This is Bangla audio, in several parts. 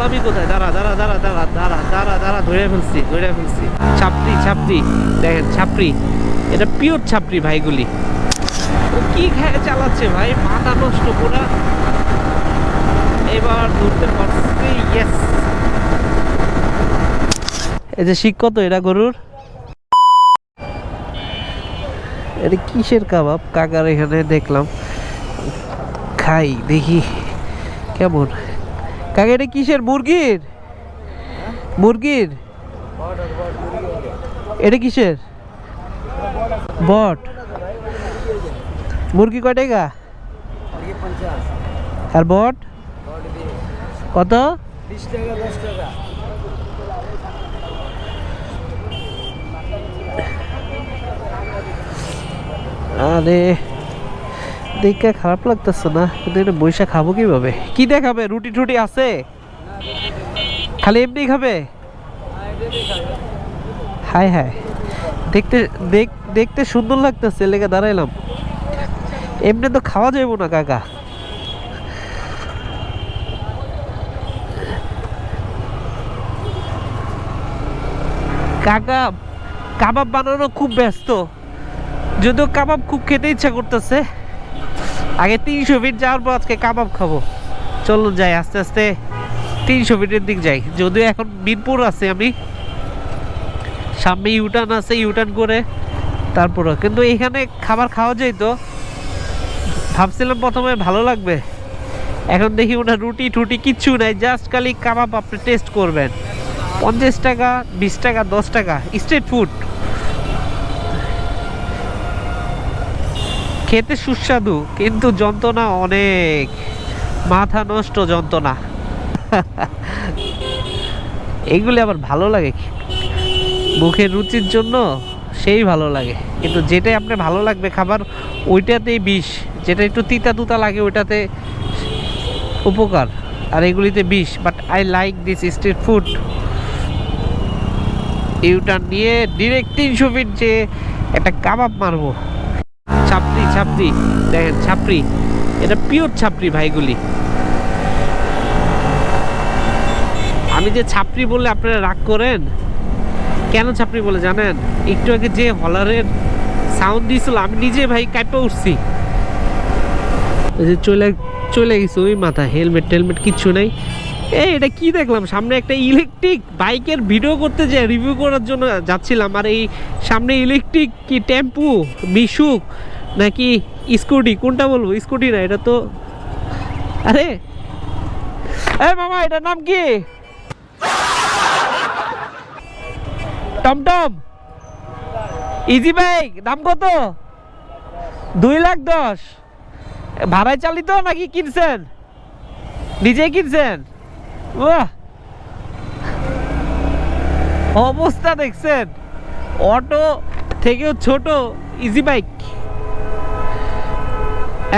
কোথায়? দাঁড়া দাঁড়া দাঁড়া দাঁড়া দাঁড়া দাঁড়া দাঁড়া, ধরে ফেলছি ধরে ফেলছি। ছাপড়ি ছাপড়ি, দেখেন, ছাপড়ি। এটা পিওর ছাপড়ি ভাইগুলি। ও কি চালাচ্ছে ভাই? মাথা নষ্ট পুরা। এবার ধরতে পারছি ইয়েস এই যে শিখ কত এটা গরুর? এটা কিসের কাবাব? কাকার এখানে দেখলাম। খাই, দেখি, কেমন? কাকা, এটা কিসের মুরগির? মুরগির? এটা কিসের? বট। মুরগি কয় টাকা? আর বট? কত? আরে। দেখে খারাপ লাগতেছে না, কিন্তু এটা বৈশা খাব কীভাবে? কি দেখাবে? রুটি টুটি আছে? খালি এমনি খাবে? হাই হাই দেখতে, দেখ, দেখতে সুন্দর লাগতেছে, লেগে দাঁড়াইলাম। এমনি তো খাওয়া যাব না, কাকা। কাকা, কাবাব বানানো খুব ব্যস্ত। যদিও কাবাব খুব খেতে ইচ্ছা করতেছে। আগে তিনশো ফিট যাওয়ার পর আজকে কাবাব খাব। চলো যাই, আস্তে আস্তে তিনশো ফিটের দিক যাই। যদিও এখন মিরপুর আছে আমি। সামনে ইউটার্ন আছে ইউটার্ন করে তারপরে। কিন্তু এখানে খাবার খাওয়া যায় তো। ভাবছিলাম প্রথমে ভালো লাগবে। এখন দেখি ওনার রুটি টুটি কিচ্ছু নাই জাস্ট খালি কাবাব আপনি টেস্ট করবেন। পঞ্চাশ টাকা, বিশ টাকা, দশ টাকা স্ট্রিট ফুড খেতে সুস্বাদু, কিন্তু যন্ত্রণা অনেক। মাথা নষ্ট যন্ত্রণা। এইগুলি আবার ভালো লাগে। মুখের রুচির জন্য সেই ভালো লাগে। কিন্তু যেটাই আপনার ভালো লাগবে খাবার, ওইটাতেই বিষ। যেটা একটু তিতা তুতা লাগে, ওইটাতে উপকার। আর এগুলিতে বিষ। But I like this street food U-turn নিয়ে ডিরেক্ট তিনশো ফিট যে একটা কাবাব মারবো। ছাপড়ি ছাপড়ি। দেখেন, ছাপড়ি। এটা পিওর ছাপড়ি ভাইগুলি। আমি যে ছাপড়ি বললে আপনারা রাগ করেন, কেন ছাপড়ি বলে জানেন? একটু আগে যে হলারের সাউন্ড দিয়েছিল, আমি নিজে ভাই কাঁপে উঠছি। যে চলে চলে গেছে ওই মাথা হেলমেট টেলমেট কিচ্ছু নাই। এই, এটা কি দেখলাম? সামনে একটা ইলেকট্রিক বাইকের ভিডিও করতে যে রিভিউ করার জন্য যাচ্ছিলাম, আর এই সামনে ইলেকট্রিক কি টেম্পু মিশুক নাকি স্কুটি? কোনটা বলব? স্কুটি না, এটা তো আরে! এ মামা, এটার নাম কি? টমটম ইজি বাইক, দাম কত? দুই লাখ দশ। ভাড়ায় চালিত নাকি কিনছেন? নিজেই কিনছেন? অবস্থা দেখছেন। অটো থেকেও ছোট, ইজি বাইক।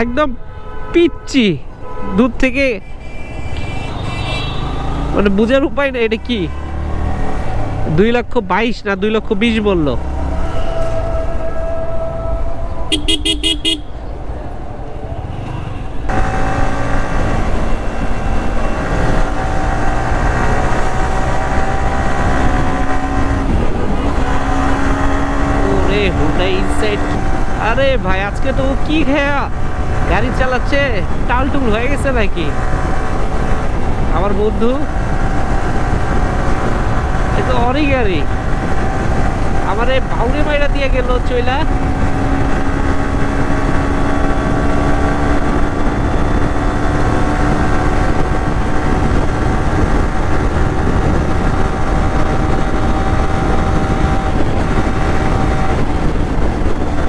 একদম পিচ্ছি দূর থেকে মানে বুঝার উপায় না, এটা কি? দুই লক্ষ বাইশ না দুই লক্ষ বিশ বলল। আরে ভাই, আজকে তো কি খেয়া? গাড়ি চালাচ্ছে, টালটুল হয়ে গেছে নাকি? আমার বন্ধু, এ তো অরি গাড়ি। আমার বাউরে মাইরা দিয়ে গেল, চইলা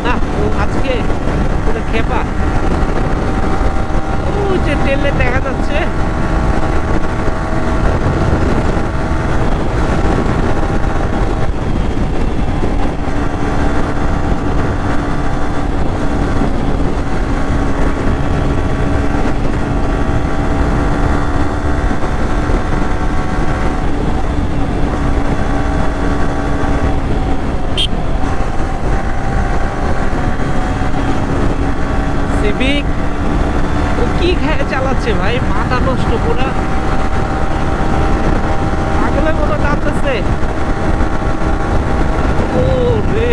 না ও আজকে পুরো খেপা। ও যে টেলে দেখা যাচ্ছে। বিবেক ও কি খায় চালাচ্ছে ভাই? মাথা নষ্ট পুরা। পাগলের মতো টানতেছে। ও রে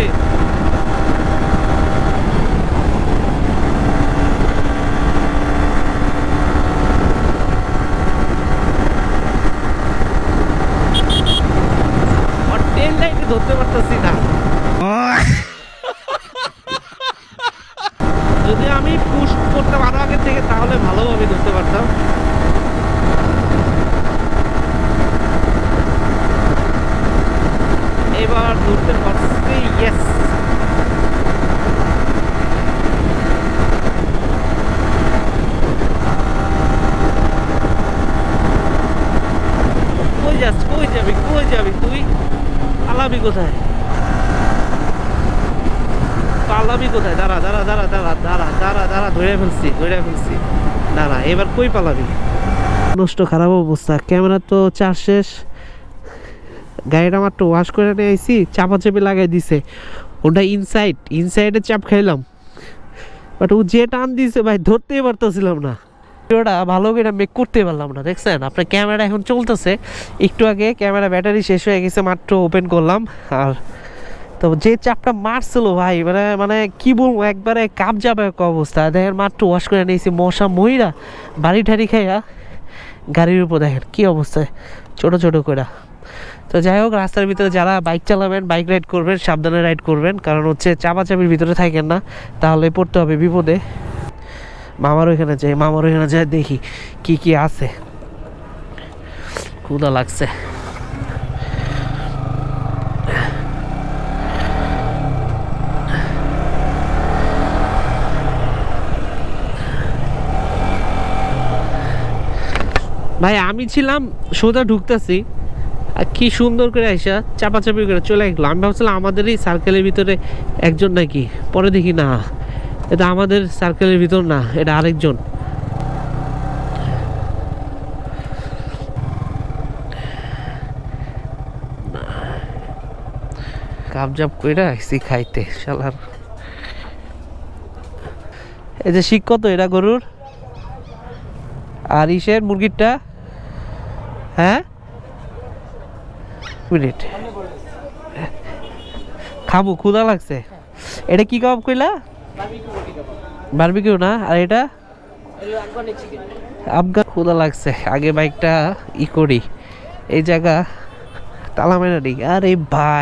থেকে তাহলে ভালো ভালোভাবে ধরতে পারতাম। এবার ধরতে পারছি ইয়েস কই যাবি কই যাবি তুই? আলাবি কোথায়? পালাবি কোথায়? দাঁড়া দাঁড়া দাঁড়া দাঁড়া দাঁড়া দাঁড়া দাঁড়া, ধরে ফেলছি ধরে ফেলছি। দাঁড়া, এবার কই পালাবি? নষ্ট খারাপ অবস্থা। ক্যামেরা তো চার শেষ। গাড়িটা মাত্র ওয়াশ করে নিয়ে আইছি চাপা চাপি লাগাই দিছে। ওটা ইনসাইড ইনসাইডে চাপ খাইলাম। বাট ও যে টান দিছে ভাই, ধরতেই পারতেছিলাম না। ভিডিওটা ভালো করে মেক করতে পারলাম না, দেখছেন? আপনার ক্যামেরা এখন চলতেছে। একটু আগে ক্যামেরা ব্যাটারি শেষ হয়ে গেছে, মাত্র ওপেন করলাম। আর তো যে চাপটা মারছিল ভাই মানে মানে কি বলব, একবারে কাপ যাবে অবস্থা। দেখেন মাত্র ওয়াশ করে নিয়েছি মশা মহিরা বাড়ি ঠাড়ি খাইয়া গাড়ির উপর দেখেন কি অবস্থায় ছোট ছোট করে তো যাই হোক, রাস্তার ভিতরে যারা বাইক চালাবেন, বাইক রাইড করবেন, সাবধানে রাইড করবেন, কারণ হচ্ছে চাপাচাপির ভিতরে থাকেন না, তাহলে পড়তে হবে বিপদে। মামার ওইখানে যাই, মামার ওইখানে যাই দেখি কি কি আছে। ক্ষুদা লাগছে। ভাই, আমি ছিলাম, সোজা ঢুকতেছি। আর কি সুন্দর করে আইসা চাপাচাপি করে চলে গেলো আমি ভাবছিলাম আমাদেরই সার্কেলের ভিতরে একজন নাকি? পরে দেখি না। এটা আমাদের সার্কেলের ভিতর না, এটা আরেকজন। কাবজাব কইরা আইসি খাইতে, শালার। এই যে শিক কত এটা গরুর। আর ইসের মুরগিরটা হ্যাঁ? মিনিট খাব ক্ষুদা লাগছে। এটা কি কাবাব কইলা? বারবিকিউ না? আর এটা? আফগান ক্ষুদা লাগছে। আগে বাইকটা ই করি। এই জায়গা তালা মেরা আরে ভাই।